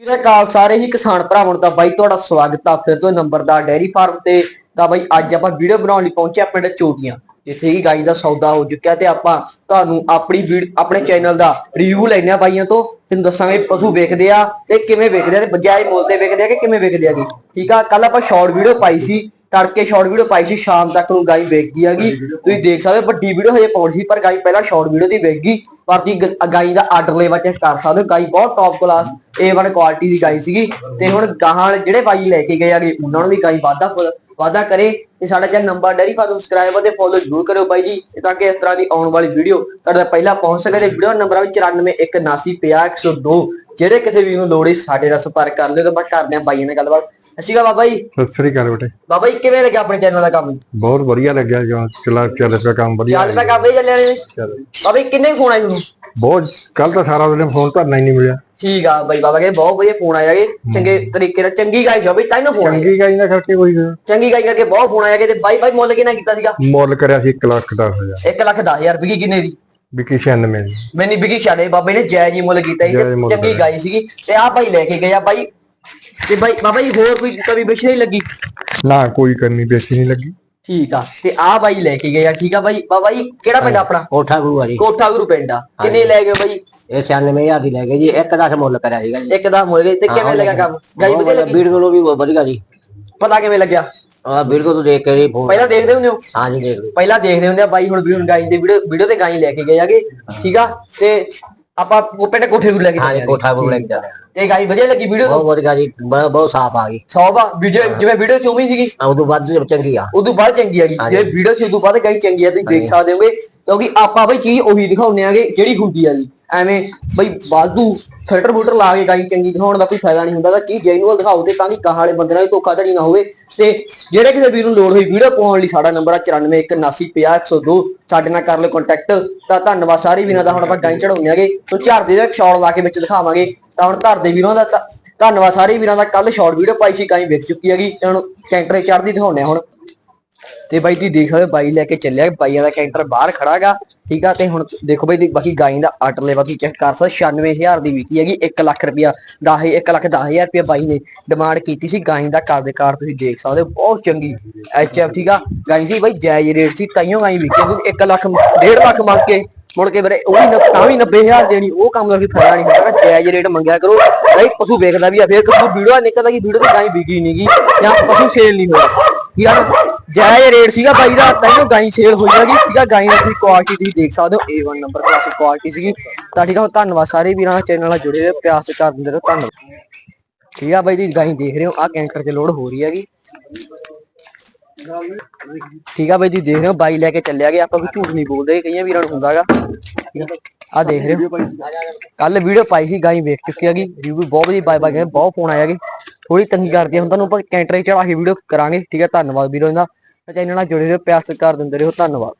ਵੀਰੇ ਕਾਲ ਸਾਰੇ ਹੀ ਕਿਸਾਨ ਭਰਾਵਾਂ ਦਾ ਬਾਈ ਤੁਹਾਡਾ ਸਵਾਗਤ ਆ। ਫਿਰ ਤੋਂ ਨੰਬਰਦਾਰ ਡੈਰੀ ਫਾਰਮ ਤੇ ਤਾਂ ਬਾਈ ਅੱਜ ਆਪਾਂ ਵੀਡੀਓ ਬਣਾਉਣ ਲਈ ਪਹੁੰਚੇ ਆ ਪਿੰਡ ਚੋਟੀਆਂ ਜਿੱਥੇ ਹੀ ਗਾਈ ਦਾ ਸੌਦਾ ਹੋ ਚੁੱਕਿਆ ਤੇ ਆਪਾਂ ਤੁਹਾਨੂੰ ਆਪਣੀ ਵੀਡ- ਆਪਣੇ ਚੈਨਲ ਦਾ ਰਿਵਿਊ ਲੈਣੇ ਆ ਬਾਈਆਂ ਤੋਂ। ਤੁਹਾਨੂੰ ਦੱਸਾਂਗੇ ਪਸ਼ੂ ਵੇਖਦੇ ਆ ਤੇ ਕਿਵੇਂ ਵੇਖਦੇ ਆ ਤੇ ਬਜਾਏ ਮੁੱਲ ਤੇ ਵੇਖਦੇ ਆ ਕਿ ਕਿਵੇਂ ਵੇਖਦੇ ਆਗੇ ਠੀਕ ਆ ਕੱਲ ਆਪਾਂ ਸ਼ਾਰਟ ਵੀਡੀਓ ਪਾਈ ਸੀ ਤੜਕੇ ਸ਼ਾਰਟ ਵੀਡੀਓ ਪਾਈ ਸੀ ਸ਼ਾਮ ਤੱਕ ਨੂੰ ਗਾਈ ਵੇਚ ਗਈ ਹੈਗੀ ਤੁਸੀਂ ਦੇਖ ਸਕਦੇ ਹੋ ਵੱਡੀ ਵੀਡੀਓ ਹਜੇ ਪਾਉਣੀ ਸੀ ਪਰ ਗਾਈ ਪਹਿਲਾਂ ਸ਼ਾਰਟ ਵੀਡੀਓ ਦੀ ਵੇਚ ਗਈ ਪਰ ਜੀ ਗਾਈ ਦਾ ਆਰਡਰ ਲੈਵਾ ਚੈੱਕ ਕਰ ਸਕਦੇ ਹੋ ਗਾਈ ਬਹੁਤ ਟੌਪ ਕਲਾਸ A1 ਕੁਆਲਿਟੀ ਦੀ ਗਾਈ ਸੀਗੀ ਤੇ ਹੁਣ ਗਾਹਾਂ ਵਾਲੇ ਜਿਹੜੇ ਬਾਈ ਲੈ ਕੇ ਗਏ ਆਗੇ ਉਹਨਾਂ ਨੂੰ ਵੀ ਗਾਈ ਵਾਧਾ ਵਾਧਾ ਕਰੇ ਤੇ ਸਾਡਾ channel number dairy farm subscribe ਅਤੇ ਫੋਲੋ ਜ਼ਰੂਰ ਕਰਿਓ ਬਾਈ ਜੀ, ਤਾਂ ਕਿ ਇਸ ਤਰ੍ਹਾਂ ਦੀ ਆਉਣ ਵਾਲੀ ਵੀਡੀਓ ਤੁਹਾਡੇ ਤੱਕ ਪਹਿਲਾਂ ਪਹੁੰਚ ਸਕੇ ਤੇ ਵੀਡੀਓ ਨੰਬਰ ਆ 9418950102 ਜਿਹੜੇ ਕਿਸੇ ਵੀ ਨੂੰ ਲੋੜ ਹੈ ਸਾਡੇ ਨਾਲ ਸੰਪਰਕ ਕਰ ਲਿਓ ਤੇ ਆਪਾਂ ਕਰਦੇ ਹਾਂ ਬਾਈਆਂ ਨਾਲ ਗੱਲਬਾਤ। ਅਸ਼ੀਗਾ ਬਾਬਾ ਜੀ। ਸਤਿ ਸ੍ਰੀ ਅਕਾਲ ਬੇਟੇ। ਬਾਬਾ ਜੀ ਕਿਵੇਂ ਲੱਗਿਆ ਆਪਣੇ ਚੈਨਲ ਦਾ ਕੰਮ? ਬਹੁਤ ਵਧੀਆ ਲੱਗਿਆ ਜੋ ਚਲਾ ਚੱਲ ਪਿਆ ਕੰਮ ਵਧੀਆ ਚੱਲ ਪਿਆ ਕੰਮ ਹੀ ਚੱਲਿਆ ਨੇ ਚੱਲ। ਬਾਬਾ ਜੀ ਕਿੰਨੇ ਫੋਨ ਆਏ ਤੁਹਾਨੂੰ? ਬਹੁਤ ਕੱਲ ਤਾਂ ਸਾਰਾ ਦਿਨ ਫੋਨ ਧਰਨਾ ਹੀ ਨਹੀਂ ਮਿਲਿਆ। ਠੀਕ ਆ ਬਾਈ ਬਾਬਾ ਕਹਿੰਦੇ ਬਹੁਤ ਵਧੀਆ ਫੋਨ ਆਇਆ ਗੇ ਚੰਗੇ ਤਰੀਕੇ ਨਾਲ ਚੰਗੀ ਗਾਈ ਸੀ ਬਈ ਤਾਂ ਫੋਨ ਚੰਗੀ ਗਾਈ ਨਾ ਕਰਕੇ ਕੋਈ ਚੰਗੀ ਗਾਈ ਕਰਕੇ ਬਹੁਤ ਫੋਨ ਆਇਆ ਗੇ ਤੇ ਬਾਈ ਬਾਈ ਮੁੱਲ ਕਿੰਨਾ ਕੀਤਾ ਸੀਗਾ? ਮੁੱਲ ਕਰਿਆ ਸੀ 1 ਲੱਖ ਦਸ ਹਜ਼ਾਰ। 1 ਲੱਖ 10000 ਰੁਪਏ ਕਿੰਨੇ ਦੀ? ਵਿਕੀ 96 ਦੀ। ਮੈਨੀ ਸ਼ਾਦੇ ਬਾਬੇ ਨੇ ਜਾਇਜ਼ ਹੀ ਮੁੱਲ ਕੀਤਾ ਮੁੱਲ ਚੰਗੀ। ਗਾਈ ਸੀਗੀ। ਤੇ ਆ ਭਾਈ ਲੈ ਕੇ ਗਿਆ ਬਾਈ ਤੇ ਬਾਈ ਬਾਬਾ ਜੀ ਹੋਰ ਕੋਈ ਕਵੀ ਬਿਸ਼ ਨਹੀਂ ਲੱਗੀ? ਨਾ ਕੋਈ ਕਰਨੀ ਬੇਸੀ ਨਹੀਂ ਲੱਗੀ। ਠੀਕ ਆ ਤੇ ਆ ਬਾਈ ਲੈ ਕੇ ਗਿਆ ਠੀਕ ਆ ਬਾਈ? ਬਾਬਾ ਜੀ ਕਿਹੜਾ ਪਿੰਡ ਆਪਣਾ? ਕੋਠਾ ਗੁਰੂ ਵਾਲੀ ਕੋਠਾ ਗੁਰੂ ਪਿੰਡ ਆ। ਕਿੰਨੇ ਲੈ ਗਏ ਬਾਈ? ਇਹ 96000 ਦੀ ਲੈ ਗਏ ਜੀ ਇੱਕ ਦਾ ਮੁੱਲ ਕਰਿਆ ਸੀਗਾ ਜੀ। ਇੱਕ ਦਾ ਮੁੱਲ ਗਏ ਤੇ ਕਿਵੇਂ ਲੱਗਾ ਕੰਮ? ਗਾਈ ਵਧੀਆ ਲੱਗੀ? ਵੀਡੀਓ ਨੂੰ ਵੀ ਬਹੁਤ ਵਧੀਆ ਜੀ। ਪਤਾ ਕਿਵੇਂ ਲੱਗਿਆ? ਆ ਵੀਡੀਓ ਤੋਂ ਦੇਖ ਕੇ ਜੀ ਫੋਨ ਪਹਿਲਾਂ ਦੇਖਦੇ ਹੁੰਦੇ ਹੋ? ਹਾਂ ਜੀ ਦੇਖ ਲਓ। ਪਹਿਲਾਂ ਦੇਖਦੇ ਹੁੰਦੇ ਆ ਬਾਈ ਹੁਣ ਵੀ ਹੁਣ ਗਾਈ ਦੇ ਵੀਡੀਓ ਵੀਡੀਓ ਤੇ ਗਾਈ ਲੈ ਕੇ ਗਏ ਆਗੇ ਠੀਕ ਆ? ਤੇ ਆਪਾਂ ਉਹ ਪਿੰਡ ਕੋਠੇ ਨੂੰ ਲੈ ਕੇ ਹਾਂ ਜੀ ਚੱਲੇ ਕੋਠਾ ਗੁਰੂ ਲੈ ਕੇ ਜਾਂਦੇ ਆ। ਤੇ ਗਾਈ ਵਧੀਆ ਲੱਗੀ ਵੀਡੀਓ ਤੋਂ? ਬਹੁਤ ਵਧੀਆ ਜੀ ਬਹੁਤ ਬਹੁਤ ਸਾਫ਼ ਆ ਗਈ। ਸੌ ਬਾ ਵੀਡੀਓ ਜਿਵੇਂ ਵੀਡੀਓ ਚ ਉਮੀ ਸੀਗੀ? ਆ ਉਦੋਂ ਵੱਧ ਚੰਗੀ ਆ। ਉਦੋਂ ਬਾਅਦ ਚੰਗੀ ਆ ਗਈ। ਜੇ ਵੀਡੀਓ ਚ ਉਦੋਂ ਬਾਅਦ ਗਾਈ ਚੰਗੀ ਆ ਤੁਸੀਂ ਦੇਖ ਸਕਦੇ ਹੋਗੇ। ਕਿਉਂਕਿ ਆਪਾਂ ਬਈ ਚੀਜ਼ ਉਹੀ ਦਿਖਾਉਂਦੇ ਆਗੇ ਜਿਹੜੀ ਹੁੰਦੀ ਆ ਜੀ। ਐਵੇਂ ਬਈ ਬਾਦੂ ਫਿਲਟਰ ਬੂਟਰ ਲਾ ਕੇ ਗਾਈ ਚੰਗੀ ਦਿਖਾਉਣ ਦਾ ਕੋਈ ਫਾਇਦਾ ਨਹੀਂ ਹੁੰਦਾ ਤਾਂ ਚੀਜ਼ ਜੈਨੂਅਲ ਦਿਖਾਓ ਤੇ ਤਾਂ ਕਿ ਕਹਾਂ ਵਾਲੇ ਬੰਦੇ ਨਾਲ ਵੀ ਧੋਖਾਧੜੀ ਨਾ ਹੋਵੇ ਤੇ ਜਿਹੜੇ ਕਿਸੇ ਵੀਰ ਨੂੰ ਲੋੜ ਹੋਈ ਵੀਡੀਓ ਪਾਉਣ ਲਈ ਸਾਡਾ ਨੰਬਰ ਆ 9417950102 ਸਾਡੇ ਨਾਲ ਕਰ ਲਓ ਕੰਟੈਕਟ ਤਾਂ ਧੰਨਵਾਦ ਸਾਰੇ ਵੀਰਾਂ ਦਾ, ਹੁਣ ਆਪਾਂ ਗਾਈ ਚੜਾਉਂਦੇ ਆਗੇ ਤੋਂ ਝਾੜ ਦੇ ਵਿੱਚ ਸ਼ਾਟ ਲਾ ਕੇ ਵਿੱਚ ਦਿਖਾਵਾਂਗੇ, ਤਾਂ ਹੁਣ ਧਰ ਦੇ ਵੀਰਾਂ ਦਾ ਧੰਨਵਾਦ ਸਾਰੇ ਵੀਰਾਂ ਦਾ ਕੱਲ ਸ਼ਾਰਟ ਵੀਡੀਓ ਪਾਈ ਸੀ, ਗਾਈ ਵਿਕ ਚੁੱਕੀ ਹੈਗੀ, ਤੇ ਹੁਣ ਕੈਂਟਰੇ ਚੜਦੀ ਦਿਖਾਉਂਦੇ ਆ ਹੁਣ। ਤੇ ਬਾਈ ਤੁਸੀਂ ਦੇਖ ਸਕਦੇ ਹੋ, ਬਾਈ ਲੈ ਕੇ ਚੱਲਿਆ, ਬਾਈਆਂ ਦਾ ਕੈਂਟਰ ਬਾਹਰ ਖੜਾਗਾ, ਠੀਕ ਆ, ਤੇ ਹੁਣ ਦੇਖੋ ਬਾਈ ਬਾਕੀ ਗਾਈ ਦਾ ਆਰਡਰ ਲੈ ਬਾਕੀ ਚੈੱਕ ਕਰ ਸਕਦੇ 96000 ਦੀ ਵਿਕੀ ਹੈਗੀ 1 ਲੱਖ ਰੁਪਿਆ 10 1 ਲੱਖ 10000 ਰੁਪਿਆ ਬਾਈ ਨੇ ਡਿਮਾਂਡ ਕੀਤੀ ਸੀ ਗਾਈ ਦਾ ਕਾਰ ਦੇ ਕਾਰ ਤੁਸੀਂ ਦੇਖ ਸਕਦੇ ਹੋ, ਬਹੁਤ ਚੰਗੀ ਐਚ ਐਫ ਠੀਕ ਆ, ਗਾਈ ਸੀ ਬਾਈ, ਜਾਇਜ਼ ਰੇਟ ਸੀ, ਤਾਈਓ ਗਾਈ ਵਿਕੀ 1 ਲੱਖ 1.5 ਲੱਖ ਮੰਗ ਕੇ, ਮੁੜ ਕੇ ਵੀਰੇ, ਉਹ ਵੀ ਨ- ਤਾਂ ਵੀ 90000 ਦੇਣੀ, ਉਹ ਕੰਮ ਦਾ ਕੋਈ ਫਾਇਦਾ ਨਹੀਂ ਹੁੰਦਾ ਜਾਇਜ਼ ਰੇਟ ਮੰਗਿਆ ਕਰੋ, ਬਾਈ, ਪਸ਼ੂ ਵੇਖਦਾ ਵੀ ਆ, ਫਿਰ ਕਿਸੇ ਵੀਡੀਓ ਨਿਕਲਦਾ ਕਿ ਵੀਡੀਓ ਤੇ ਗਾਈ ਵਿਕੀ ਨਹੀਂਗੀ ਜਾਂ ਪਸ਼ੂ ਸੇਲ ਨਹੀਂ ਹੋਇਆ। ਯਾਰ ਜਾਇਜ਼ ਰੇਟ ਸੀਗਾ ਬਾਈ ਦਾ ਤਾਂ ਗਾਈ ਸੇਲ ਹੋਈ ਹੈਗੀ ਸੀਗਾ ਗਾਈ ਦੀ ਕੁਆਲਿਟੀ ਤੁਸੀਂ ਦੇਖ ਸਕਦੇ ਹੋ A1 ਨੰਬਰ ਕਲਾਸ ਕੁਆਲਿਟੀ ਸੀਗੀ। ਤਾਂ ਠੀਕ ਆ ਧੰਨਵਾਦ ਸਾਰੇ ਵੀਰਾਂ ਚੈਨਲ ਨਾਲ ਜੁੜੇ ਰਹੋ, ਪਿਆਰ ਤੇ ਕਰ ਦਿੰਦੇ ਰਹੋ, ਧੰਨਵਾਦ। ਠੀਕ ਆ ਬਾਈ ਜੀ, ਗਾਈ ਦੇਖ ਰਹੇ ਹੋ ਆ ਕੈਂਕਰ 'ਚ ਲੋਡ ਹੋ ਰਹੀ ਹੈਗੀ। ਠੀਕ ਆ ਬਾਈ ਜੀ, ਦੇਖ ਰਹੇ ਹੋ, ਬਾਈ ਲੈ ਕੇ ਚੱਲਿਆ ਗਿਆ, ਆਪਾਂ ਵੀ ਝੂਠ ਨਹੀਂ ਬੋਲਦੇ, ਕਈਆਂ ਵੀਰਾਂ ਨੂੰ ਹੁੰਦਾਗਾ। ਆ ਦੇਖ ਰਹੇ ਹੋ। ਕੱਲ ਵੀਡੀਓ ਪਾਈ ਸੀ, ਗਾਈ ਵੇਖ ਚੁੱਕੀ ਹੈਗੀ ਰਿਵਿਊ ਬਹੁਤ ਵਧੀਆ ਬਾਈ ਬਾਈ ਕਹਿੰਦੇ ਬਹੁਤ ਫੋਨ ਆਇਆ ਹੈਗੇ। ਥੋੜੀ ਤੰਗੀ ਕਰਦੀ ਹੈ ਹੁਣ ਤੁਹਾਨੂੰ ਆਪਾਂ ਕੈਂਟਰ ਚੜਾ ਕੇ ਵੀਡੀਓ ਕਰਾਂਗੇ। ਠੀਕ ਹੈ, ਧੰਨਵਾਦ ਵੀਰੋ ਇਹਨਾਂ ਚੈਨਲ ਨਾਲ ਜੁੜੇ ਰਹੋ, ਪਿਆਰ ਸਤਿਕਾਰ ਦਿੰਦੇ ਰਹੋ। ਧੰਨਵਾਦ।